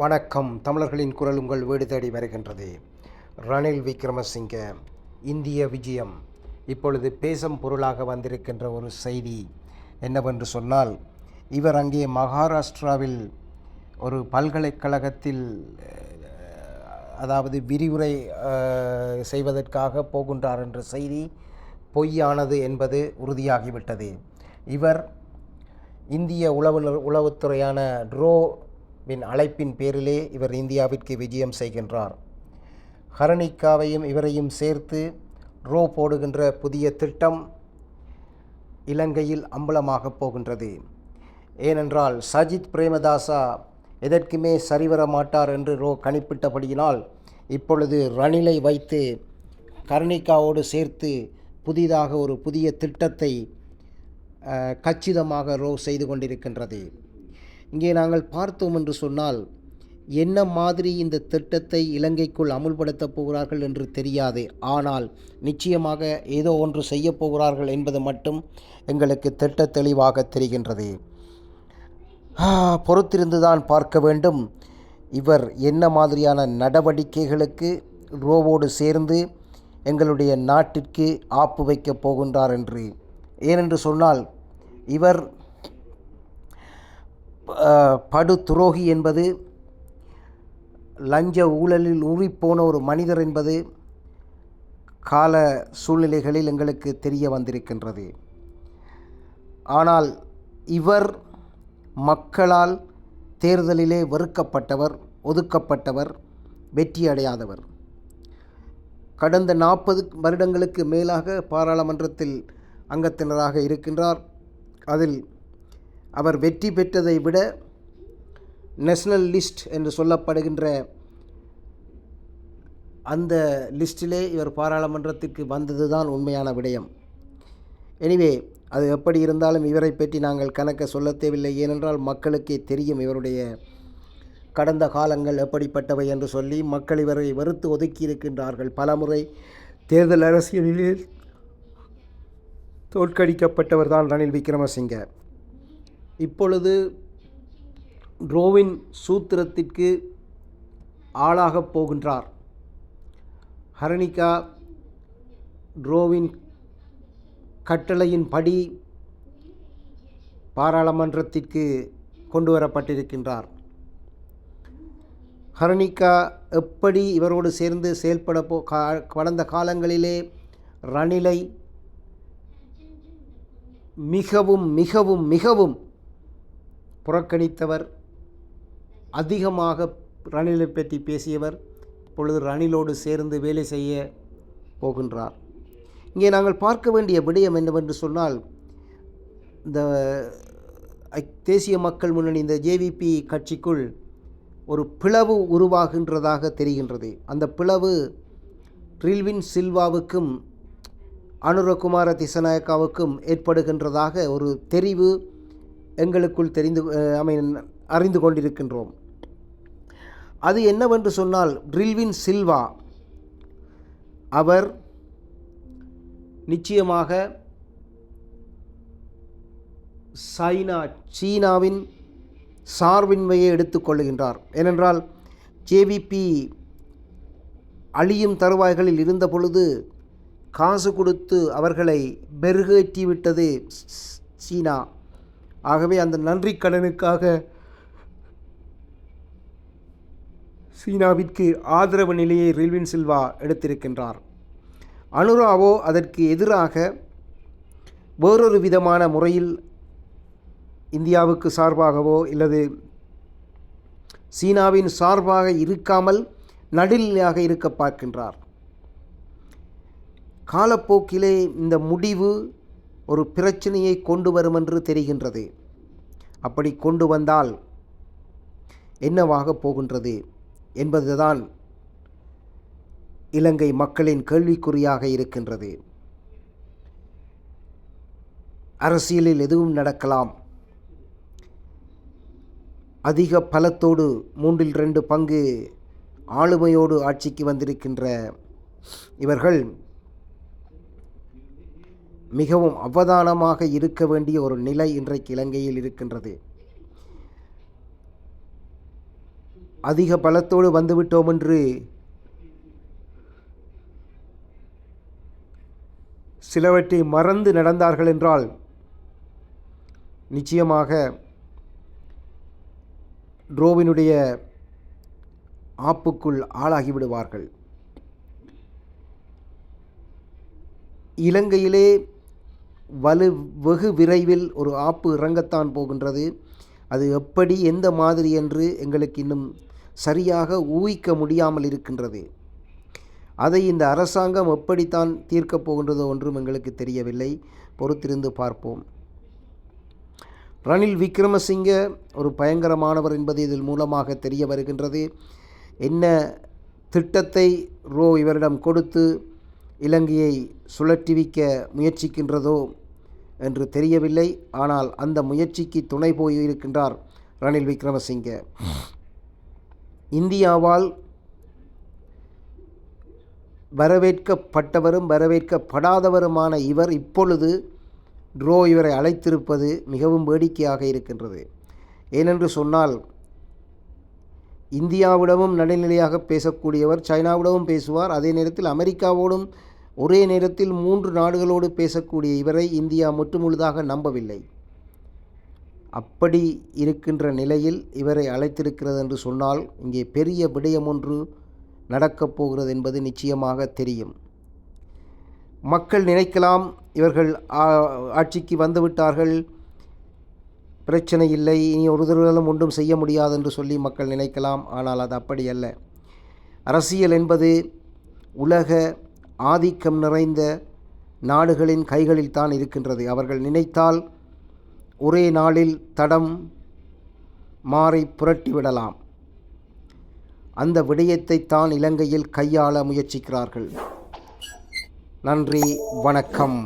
வணக்கம். தமிழர்களின் குரல் உங்கள் வீடு தேடி வருகின்றது. ரணில் விக்ரமசிங்க இந்திய விஜயம். இப்பொழுது பேசும் பொருளாக வந்திருக்கின்ற ஒரு செய்தி என்னவென்று சொன்னால் இவர் அங்கே மகாராஷ்டிராவில் ஒரு பல்கலைக்கழகத்தில் அதாவது விரிவுரை செய்வதற்காக போகின்றார் என்ற செய்தி பொய்யானது என்பது உறுதியாகிவிட்டது. இவர் இந்திய உளவு உளவுத்துறையான ட்ரோ வின் அழைப்பின் பேரிலே இவர் இந்தியாவிற்கு விஜயம் செய்கின்றார். ஹரணிக்காவையும் இவரையும் சேர்த்து ரோ போடுகின்ற புதிய திட்டம் இலங்கையில் அம்பலமாகப் போகின்றது. ஏனென்றால் சஜித் பிரேமதாசா எதற்குமே சரிவர மாட்டார் என்று ரோ கணிப்பிட்டபடியினால் இப்பொழுது ரணிலை வைத்து கர்ணிகாவோடு சேர்த்து புதிதாக ஒரு புதிய திட்டத்தை கச்சிதமாக ரோ செய்து கொண்டிருக்கின்றது. இங்கே நாங்கள் பார்த்தோம் என்று சொன்னால் என்ன மாதிரி இந்த திட்டத்தை இலங்கைக்குள் அமுல்படுத்தப் போகிறார்கள் என்று தெரியாது. ஆனால் நிச்சயமாக ஏதோ ஒன்று செய்யப் போகிறார்கள் என்பது மட்டும் எங்களுக்கு திட்ட தெளிவாக தெரிகின்றது பொறுத்திருந்துதான் பார்க்க வேண்டும். இவர் என்ன மாதிரியான நடவடிக்கைகளுக்கு ரோவோடு சேர்ந்து எங்களுடைய நாட்டிற்கு ஆப்பு வைக்கப் போகின்றார் என்று. ஏனென்று சொன்னால் இவர் படு துரோகி என்பது லஞ்ச ஊழலில் ஊறிப்போன ஒரு மனிதர் என்பது கால சூழ்நிலைகளில் எங்களுக்கு தெரிய வந்திருக்கின்றது. ஆனால் இவர் மக்களால் தேர்தலிலே வெறுக்கப்பட்டவர் ஒதுக்கப்பட்டவர் வெற்றி அடையாதவர் கடந்த நாற்பது வருடங்களுக்கு மேலாக பாராளுமன்றத்தில் அங்கத்தினராக இருக்கின்றார். அதில் அவர் வெற்றி பெற்றதை விட நேஷனல் லிஸ்ட் என்று சொல்லப்படுகின்ற அந்த லிஸ்டிலே இவர் பாராளுமன்றத்திற்கு வந்தது தான் உண்மையான விடயம். எனிவே அது எப்படி இருந்தாலும் இவரை பற்றி நாங்கள் கணக்க சொல்ல தேவையில்லை. ஏனென்றால் மக்களுக்கே தெரியும் இவருடைய கடந்த காலங்கள் எப்படிப்பட்டவை என்று சொல்லி மக்கள் இவரை வெறுத்து ஒதுக்கி இருக்கின்றார்கள். பலமுறை தேர்தல் அரசியலில் தோற்கடிக்கப்பட்டவர் தான் ரணில் விக்ரமசிங்க. இப்பொழுது ட்ரோவின் சூத்திரத்திற்கு ஆளாகப் போகின்றார். ஹரணிகா ட்ரோவின் கட்டளையின்படி பாராளுமன்றத்திற்கு கொண்டு வரப்பட்டிருக்கின்றார் ஹரணிகா எப்படி இவரோடு சேர்ந்து செயல்பட போ கா கடந்த காலங்களிலே ரணிலை மிகவும் மிகவும் மிகவும் புறக்கணித்தவர் அதிகமாக ரணிலை பற்றி பேசியவர் இப்பொழுது ரணிலோடு சேர்ந்து வேலை செய்ய போகின்றார். இங்கே நாங்கள் பார்க்க வேண்டிய விடயம் என்னவென்று சொன்னால் இந்த தேசிய மக்கள் முன்னணி இந்த ஜேவிபி கட்சிக்குள் ஒரு பிளவு உருவாகின்றதாக தெரிகின்றது. அந்த பிளவு ரில்வின் சில்வாவுக்கும் அனுரகுமார திசநாயக்காவுக்கும் ஏற்படுகின்றதாக ஒரு தெரிவு எங்களுக்குள் தெரிந்து ஐ அறிந்து கொண்டிருக்கின்றோம். அது என்னவென்று சொன்னால் ட்ரில்வின் சில்வா அவர் நிச்சயமாக சைனா சீனாவின் சார்பின்மையை எடுத்துக்கொள்ளுகின்றார் ஏனென்றால் ஜேவிபி அழியும் தருவாய்களில் இருந்த பொழுது காசு கொடுத்து அவர்களை பெருகேற்றிவிட்டது சீனா. ஆகவே அந்த நன்றி கடனுக்காக சீனாவிற்கு ஆதரவு நிலையை ரில்வின் சில்வா எடுத்திருக்கின்றார். அனுராவோ அதற்கு எதிராக வேறொரு விதமான முறையில் இந்தியாவுக்கு சார்பாகவோ அல்லது சீனாவின் சார்பாக இருக்காமல் நடுநிலையாக இருக்க பார்க்கின்றார். காலப்போக்கிலே இந்த முடிவு ஒரு பிரச்சனையை கொண்டு வரும் என்று தெரிகின்றது. அப்படி கொண்டு வந்தால் என்னவாக போகின்றது என்பதுதான் இலங்கை மக்களின் கேள்விக்குறியாக இருக்கின்றது. அரசியலில் எதுவும் நடக்கலாம். அதிக பலத்தோடு மூன்றில் ரெண்டு பங்கு ஆளுமையோடு ஆட்சிக்கு வந்திருக்கின்ற இவர்கள் மிகவும் அவதானமாக இருக்க வேண்டிய ஒரு நிலை இன்றைக்கு இலங்கையில் இருக்கின்றது. அதிக பலத்தோடு வந்துவிட்டோம் என்று சிலவற்றை மறந்து நடந்தார்கள் என்றால் நிச்சயமாக ட்ரோவினுடைய ஆப்புக்குள் ஆளாகிவிடுவார்கள் இலங்கையிலே வலு வெகு விரைவில் ஒரு ஆப்பு இறங்கத்தான் போகின்றது. அது எப்படி எந்த மாதிரி என்று எங்களுக்கு இன்னும் சரியாக ஊகிக்க முடியாமல் இருக்கின்றது. அதை இந்த அரசாங்கம் எப்படித்தான் தீர்க்கப் போகின்றதோ ஒன்றும் எங்களுக்கு தெரியவில்லை. பொறுத்திருந்து பார்ப்போம். ரணில் விக்ரமசிங்க ஒரு பயங்கரமானவர் என்பது இதில் மூலமாக தெரிய வருகின்றது. என்ன திட்டத்தை ரோ இவரிடம் கொடுத்து இலங்கையை சுழற்றிவிக்க முயற்சிக்கின்றதோ என்று தெரியவில்லை. ஆனால் அந்த முயற்சிக்கு துணை போயிருக்கின்றார் ரணில் விக்ரமசிங்கே. இந்தியாவால் வரவேற்கப்பட்டவரும் வரவேற்கப்படாதவருமான இவர் இப்பொழுது ட்ரோ இவரை அழைத்திருப்பது மிகவும் வேடிக்கையாக இருக்கின்றது. ஏனென்று சொன்னால் இந்தியாவிடமும் நடுநிலையாக பேசக்கூடியவர் சைனாவிடமும் பேசுவார். அதே நேரத்தில் அமெரிக்காவோடும் ஒரே நேரத்தில் மூன்று நாடுகளோடு பேசக்கூடிய இவரை இந்தியா முற்றுமுழுதாக நம்பவில்லை. அப்படி இருக்கின்ற நிலையில் இவரை அழைத்திருக்கிறது என்று சொன்னால் இங்கே பெரிய விடயம் ஒன்று நடக்கப் போகிறது என்பது நிச்சயமாக தெரியும். மக்கள் நினைக்கலாம் இவர்கள் ஆட்சிக்கு வந்துவிட்டார்கள். பிரச்சனை இல்லை. இனி ஒரு தருவலும் ஒன்றும் செய்ய முடியாது என்று சொல்லி மக்கள் நினைக்கலாம். ஆனால் அது அப்படி அல்ல அரசியல் என்பது உலக ஆதிக்கம் நிறைந்த நாடுகளின் கைகளில் தான் இருக்கின்றது. அவர்கள் நினைத்தால் ஒரே நாளில் தடம் மாறி புரட்டிவிடலாம் அந்த விடயத்தை தான் இலங்கையில் கையாள முயற்சிக்கிறார்கள். நன்றி வணக்கம்.